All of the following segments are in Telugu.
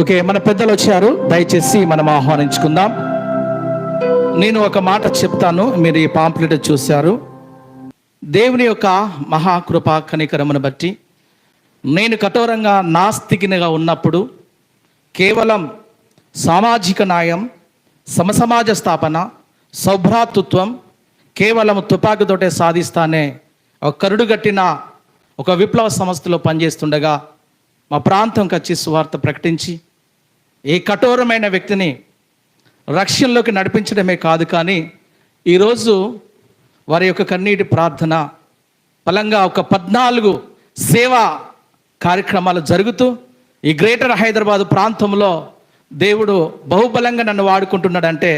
ఓకే మన పెద్దలు వచ్చారు. దయచేసి మనం ఆహ్వానించుకుందాం. నేను ఒక మాట చెప్తాను. మీరు ఈ పాంప్లెట్ చూశారు. దేవుని యొక్క మహాకృప కనికరమును బట్టి నేను కఠోరంగా నాస్తికినిగా ఉన్నప్పుడు కేవలం సామాజిక న్యాయం సమసమాజ స్థాపన సౌభ్రాతృత్వం కేవలం తుపాకీతోటే సాధిస్తానే ఒక కరుడు గట్టిన ఒక విప్లవ సంస్థలో పనిచేస్తుండగా మా ప్రాంతంకి వచ్చి సువార్త ప్రకటించి ఏ కఠోరమైన వ్యక్తిని రక్షణలోకి నడిపించడమే కాదు కానీ ఈరోజు వారి యొక్క కన్నీటి ప్రార్థన బలంగా ఒక పద్నాలుగు సేవా కార్యక్రమాలు జరుగుతూ ఈ గ్రేటర్ హైదరాబాద్ ప్రాంతంలో దేవుడు బహుబలంగా నన్ను వాడుకుంటున్నాడంటే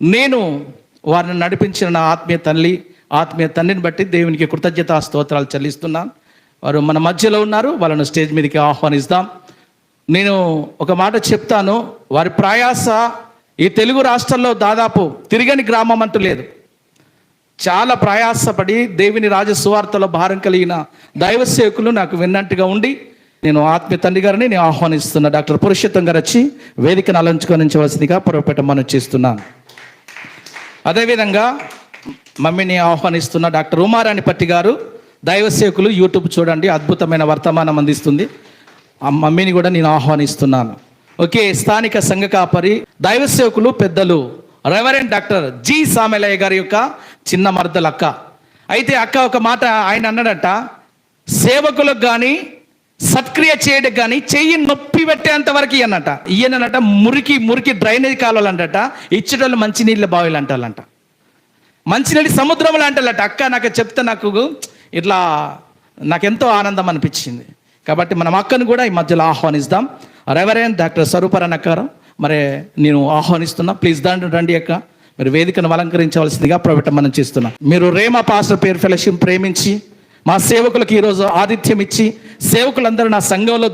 నేను వారిని నడిపించిన నా ఆత్మీయ తల్లి ఆత్మీయ తండ్రిని బట్టి దేవునికి కృతజ్ఞతా స్తోత్రాలు చెల్లిస్తున్నాను. వారు మన మధ్యలో ఉన్నారు వాళ్ళను స్టేజ్ మీదకి ఆహ్వానిస్తాం. నేను ఒక మాట చెప్తాను వారి ప్రయాస ఈ తెలుగు రాష్ట్రంలో దాదాపు తిరగని గ్రామం అంటూ లేదు. చాలా ప్రయాసపడి దేవుని రాజసువార్తలో భారం కలిగిన దైవ సేవకులు నాకు విన్నట్టుగా ఉండి నేను ఆత్మీయ తండ్రి గారిని నేను ఆహ్వానిస్తున్నా డాక్టర్ పురుషోత్తం గారు వచ్చి వేదికను అలంచుకొనించవలసిందిగా పొరపేట మనం చేస్తున్నాను అదేవిధంగా మమ్మీని ఆహ్వానిస్తున్న డాక్టర్ ఉమారాణి పట్టి గారు దైవసేకులు యూట్యూబ్ చూడండి అద్భుతమైన వర్తమానం అందిస్తుంది. ఆ మమ్మీని కూడా నేను ఆహ్వానిస్తున్నాను. ఓకే స్థానిక సంఘ కాపరి దైవసేవకులు పెద్దలు రెవరెంట్ డాక్టర్ జి సామెలయ్య గారి యొక్క చిన్న మరదల అక్క. అయితే అక్క ఒక మాట ఆయన అన్నాడట సేవకులకు కానీ సత్క్రియ చేయడానికి కానీ చెయ్యి నొప్పి పెట్టేంత వరకు అన్నట ఈయనట మురికి మురికి డ్రైనేజ్ కాలువలు అంటట ఇచ్చేటోళ్ళు మంచినీళ్ళ బావిలు అంటాలంట మంచినీళ్ళు సముద్రంలో అంటాలట. అక్క నాకు చెప్తే నాకు ఇట్లా నాకెంతో ఆనందం అనిపించింది. కాబట్టి మనం అక్కను కూడా ఈ మధ్యలో ఆహ్వానిస్తాం. రెవరెంట్ డాక్టర్ స్వరూపరణ అక్కారు మరి నేను ఆహ్వానిస్తున్నా. ప్లీజ్ దాంట్లో రండి అక్క. మీరు వేదికను అలంకరించవలసిందిగా ప్రొవెట మనం చేస్తున్నాం. మీరు రేమా పాస్టర్ పేరు ఫెలోషిప్ ప్రేమించి మా సేవకులకు ఈరోజు ఆతిథ్యం ఇచ్చి సేవకులందరూ నా సంఘంలో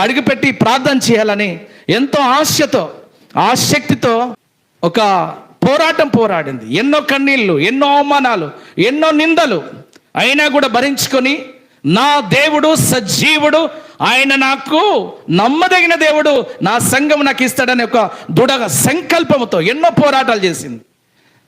అడుగుపెట్టి ప్రార్థన చేయాలని ఎంతో ఆశతో ఆసక్తితో ఒక పోరాటం పోరాడింది. ఎన్నో కన్నీళ్ళు ఎన్నో అవమానాలు ఎన్నో నిందలు. అయినా కూడా భరించుకొని నా దేవుడు సజీవుడు ఆయన నాకు నమ్మదగిన దేవుడు నా సంఘం నాకు ఇస్తాడనే ఒక దృఢ సంకల్పంతో ఎన్నో పోరాటాలు చేసింది.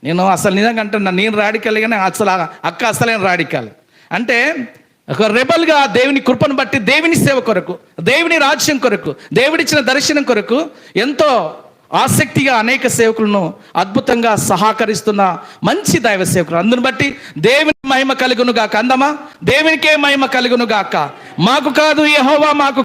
నేను అసలు నిజంగా అంటున్నా నేను రాడికల్ కానీ అసలు అక్క అసలైన రాడికల్. అంటే ఒక రెబల్గా దేవుని కృపను బట్టి దేవుని సేవ కొరకు దేవుని రాజ్యం కొరకు దేవుడిచ్చిన దర్శనం కొరకు ఎంతో ఆసక్తిగా అనేక సేవకులను అద్భుతంగా సహకరిస్తున్న మంచి దైవ సేవకులు. అందుని బట్టి దేవుని మహిమ కలుగును గాక అందమా? దేవునికే మహిమ కలుగును గాక మాకు కాదు యహోవా మాకు